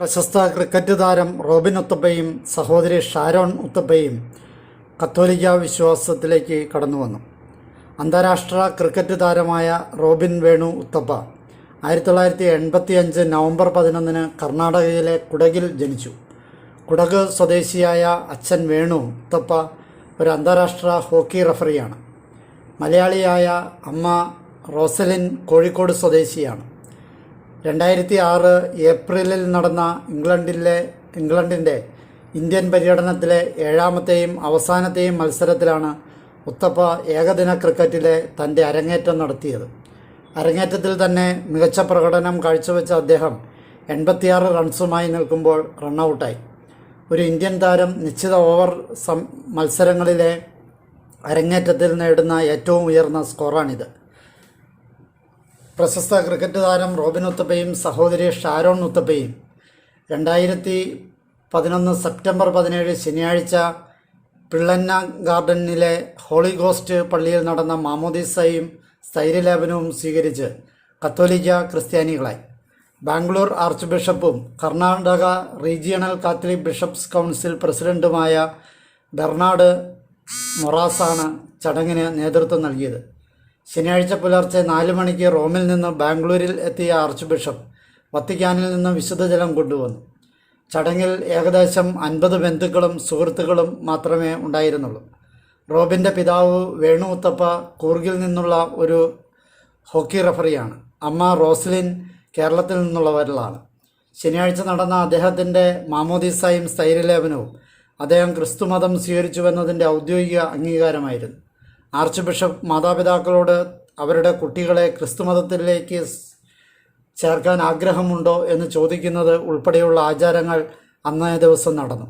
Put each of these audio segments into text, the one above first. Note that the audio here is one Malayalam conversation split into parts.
പ്രശസ്ത ക്രിക്കറ്റ് താരം റോബിൻ ഉത്തപ്പയും സഹോദരി ഷാരോൺ ഉത്തപ്പയും കത്തോലിക്ക വിശ്വാസത്തിലേക്ക് കടന്നു വന്നു. അന്താരാഷ്ട്ര ക്രിക്കറ്റ് താരമായ റോബിൻ വേണു ഉത്തപ്പ ആയിരത്തി തൊള്ളായിരത്തി എൺപത്തി അഞ്ച് നവംബർ പതിനൊന്നിന് കർണാടകയിലെ കുടകിൽ ജനിച്ചു. കുടക് സ്വദേശിയായ അച്ഛൻ വേണു ഉത്തപ്പ ഒരു അന്താരാഷ്ട്ര ഹോക്കി റഫറിയാണ്. മലയാളിയായ അമ്മ റോസലിൻ കോഴിക്കോട് സ്വദേശിയാണ്. രണ്ടായിരത്തി ആറ് ഏപ്രിലിൽ നടന്ന ഇംഗ്ലണ്ടിലെ ഇംഗ്ലണ്ടിന്റെ ഇന്ത്യൻ പര്യടനത്തിലെ ഏഴാമത്തെയും അവസാനത്തെയും മത്സരത്തിലാണ് ഉത്തപ്പ ഏകദിന ക്രിക്കറ്റിലെ തന്റെ അരങ്ങേറ്റം നടത്തിയത്. അരങ്ങേറ്റത്തിൽ തന്നെ മികച്ച പ്രകടനം കാഴ്ചവെച്ച അദ്ദേഹം എൺപത്തിയാറ് റൺസുമായി നിൽക്കുമ്പോൾ റണ്ണൗട്ടായി. ഒരു ഇന്ത്യൻ താരം നിശ്ചിത ഓവർ മത്സരങ്ങളിലെ അരങ്ങേറ്റത്തിൽ നേടുന്ന ഏറ്റവും ഉയർന്ന സ്കോറാണിത്. പ്രശസ്ത ക്രിക്കറ്റ് താരം റോബിൻ ഉത്തപ്പയും സഹോദരി ഷാരോൺ ഉത്തപ്പയും. രണ്ടായിരത്തി പതിനൊന്ന് സെപ്റ്റംബർ പതിനേഴ് ശനിയാഴ്ച പിള്ളന്ന ഗാർഡനിലെ ഹോളി ഗോസ്റ്റ് പള്ളിയിൽ നടന്ന മാമോദിസയും സ്ഥൈര്യലേപനവും സ്വീകരിച്ച് കത്തോലിക്ക ക്രിസ്ത്യാനികളായി. Bangalore arch ബിഷപ്പും Karnataka regional catholic bishops council പ്രസിഡന്റുമായ ബെർണാഡ് മൊറാസാണ് ചടങ്ങിന് നേതൃത്വം നൽകിയത്. ശനിയാഴ്ച പുലർച്ചെ നാല് മണിക്ക് റോമിൽ നിന്ന് ബാംഗ്ലൂരിൽ എത്തിയ ആർച്ച് ബിഷപ്പ് വത്തിക്കാനിൽ നിന്ന് വിശുദ്ധജലം കൊണ്ടുവന്നു. ചടങ്ങിൽ ഏകദേശം അൻപത് ബന്ധുക്കളും സുഹൃത്തുക്കളും മാത്രമേ ഉണ്ടായിരുന്നുള്ളൂ. റോബിന്റെ പിതാവ് വേണു ഉത്തപ്പ കൂർഗിൽ നിന്നുള്ള ഒരു ഹോക്കി റഫറിയാണ്. അമ്മ റോസ്ലിൻ കേരളത്തിൽ നിന്നുള്ളവരിലാണ്. ശനിയാഴ്ച നടന്ന അദ്ദേഹത്തിന്റെ മാമോദിസായും സ്ഥൈര്യലേപനവും അദ്ദേഹം ക്രിസ്തുമതം സ്വീകരിച്ചുവെന്നതിന്റെ ഔദ്യോഗിക അംഗീകാരമായിരുന്നു. ആർച്ച് ബിഷപ്പ് മാതാപിതാക്കളോട് അവരുടെ കുട്ടികളെ ക്രിസ്തുമതത്തിലേക്ക് ചേർക്കാൻ ആഗ്രഹമുണ്ടോ എന്ന് ചോദിക്കുന്നത് ഉൾപ്പെടെയുള്ള ആചാരങ്ങൾ അന്നേ ദിവസം നടന്നു.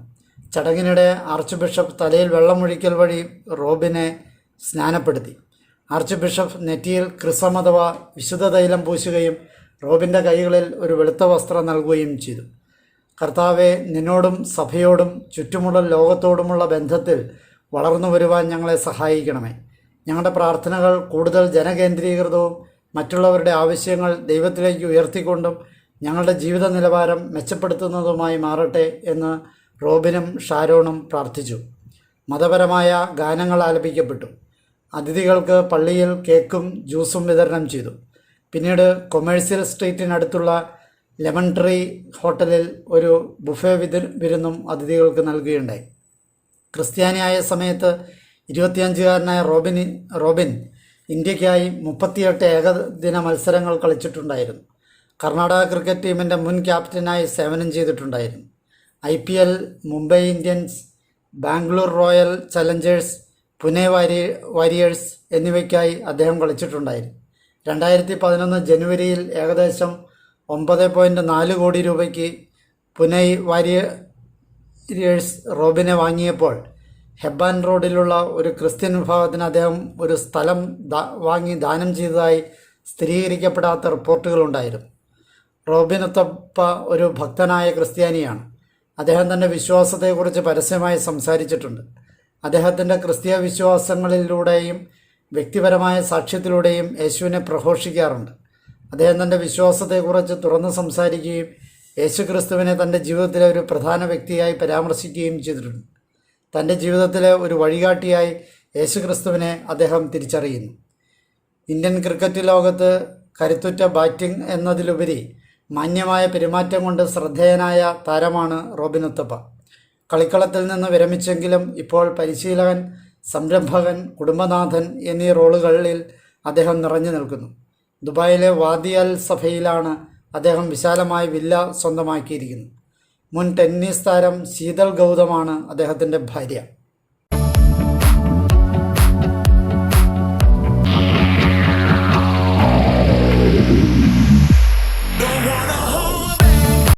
ചടങ്ങിനിടെ ആർച്ച് ബിഷപ്പ് തലയിൽ വെള്ളമൊഴിക്കൽ വഴി റോബിനെ സ്നാനപ്പെടുത്തി. ആർച്ച് ബിഷപ്പ് നെറ്റിയിൽ ക്രിസം അഥവാ വിശുദ്ധ തൈലം പൂശുകയും റോബിന്റെ കൈകളിൽ ഒരു വെളുത്ത വസ്ത്രം നൽകുകയും ചെയ്തു. കർത്താവെ നിന്നോടും സഭയോടും ചുറ്റുമുള്ള ലോകത്തോടുമുള്ള ബന്ധത്തിൽ വളർന്നു വരുവാൻ ഞങ്ങളെ സഹായിക്കണമേ. ഞങ്ങളുടെ പ്രാർത്ഥനകൾ കൂടുതൽ ജനകേന്ദ്രീകൃതവും മറ്റുള്ളവരുടെ ആവശ്യങ്ങൾ ദൈവത്തിലേക്ക് ഉയർത്തിക്കൊണ്ടും ഞങ്ങളുടെ ജീവിത നിലവാരം മെച്ചപ്പെടുത്തുന്നതുമായി മാറട്ടെ എന്ന് റോബിനും ഷാരോണും പ്രാർത്ഥിച്ചു. മതപരമായ ഗാനങ്ങൾ ആലപിക്കപ്പെട്ടു. അതിഥികൾക്ക് പള്ളിയിൽ കേക്കും ജ്യൂസും വിതരണം ചെയ്തു. പിന്നീട് കൊമേഴ്സ്യൽ സ്ട്രീറ്റിനടുത്തുള്ള ലെമൺ ട്രീ ഹോട്ടലിൽ ഒരു ബുഫേ വിരുന്നും അതിഥികൾക്ക് നൽകുകയുണ്ടായി. ക്രിസ്ത്യാനിയായ സമയത്ത് ഇരുപത്തിയഞ്ചുകാരനായ റോബിന് റോബിൻ ഇന്ത്യക്കായി മുപ്പത്തിയെട്ട് ഏകദിന മത്സരങ്ങൾ കളിച്ചിട്ടുണ്ടായിരുന്നു. കർണാടക ക്രിക്കറ്റ് ടീമിന്റെ മുൻ ക്യാപ്റ്റനായി സേവനം ചെയ്തിട്ടുണ്ടായിരുന്നു. I P L Mumbai Indians Bangalore royal challengers Pune വാരി വാരിയേഴ്സ് എന്നിവയ്ക്കായി അദ്ദേഹം കളിച്ചിട്ടുണ്ടായിരുന്നു. രണ്ടായിരത്തി പതിനൊന്ന് ജനുവരിയിൽ ഏകദേശം ഒമ്പത് പോയിന്റ് നാല് കോടി രൂപയ്ക്ക് പുനെ വാരിയേഴ്സ് റോബിനെ വാങ്ങിയപ്പോൾ ഹെബാൻ റോഡിലുള്ള ഒരു ക്രിസ്ത്യൻ വിഭാഗത്തിന് അദ്ദേഹം ഒരു സ്ഥലം വാങ്ങി ദാനം ചെയ്തതായി സ്ഥിരീകരിക്കപ്പെടാത്ത റിപ്പോർട്ടുകളുണ്ടായിരുന്നു റോബിനൊത്തപ്പ ഒരു ഭക്തനായ ക്രിസ്ത്യാനിയാണ്. അദ്ദേഹം തന്റെ വിശ്വാസത്തെക്കുറിച്ച് പരസ്യമായി സംസാരിച്ചിട്ടുണ്ട്. അദ്ദേഹത്തിന്റെ ക്രിസ്തീയ വിശ്വാസങ്ങളിലൂടെയും വ്യക്തിപരമായ സാക്ഷ്യത്തിലൂടെയും യേശുവിനെ പ്രഘോഷിക്കാറുണ്ട്. അദ്ദേഹം തന്റെ വിശ്വാസത്തെക്കുറിച്ച് തുറന്ന് സംസാരിക്കുകയും യേശു ക്രിസ്തുവിനെ തന്റെ ജീവിതത്തിലെ ഒരു പ്രധാന വ്യക്തിയായി പരാമർശിക്കുകയും ചെയ്തിട്ടുണ്ട്. തന്റെ ജീവിതത്തിലെ ഒരു വഴികാട്ടിയായി യേശു ക്രിസ്തുവിനെ അദ്ദേഹം തിരിച്ചറിയുന്നു. ഇന്ത്യൻ ക്രിക്കറ്റ് ലോകത്ത് കരുത്തുറ്റ ബാറ്റിംഗ് എന്നതിലുപരി മാന്യമായ പെരുമാറ്റം കൊണ്ട് ശ്രദ്ധേയനായ താരമാണ് റോബിൻ ഉത്തപ്പ. കളിക്കളത്തിൽ നിന്ന് വിരമിച്ചെങ്കിലും ഇപ്പോൾ പരിശീലകൻ സംരംഭകൻ കുടുംബനാഥൻ എന്നീ റോളുകളിൽ അദ്ദേഹം നിറഞ്ഞു നിൽക്കുന്നു. ദുബായിലെ വാദിയൽ സഭയിലാണ് അദ്ദേഹം വിശാലമായ വില്ല സ്വന്തമാക്കിയിരിക്കുന്നത്. മുൻ ടെന്നീസ് താരം ശീതൾ ഗൗതമാണ് അദ്ദേഹത്തിന്റെ ഭാര്യ.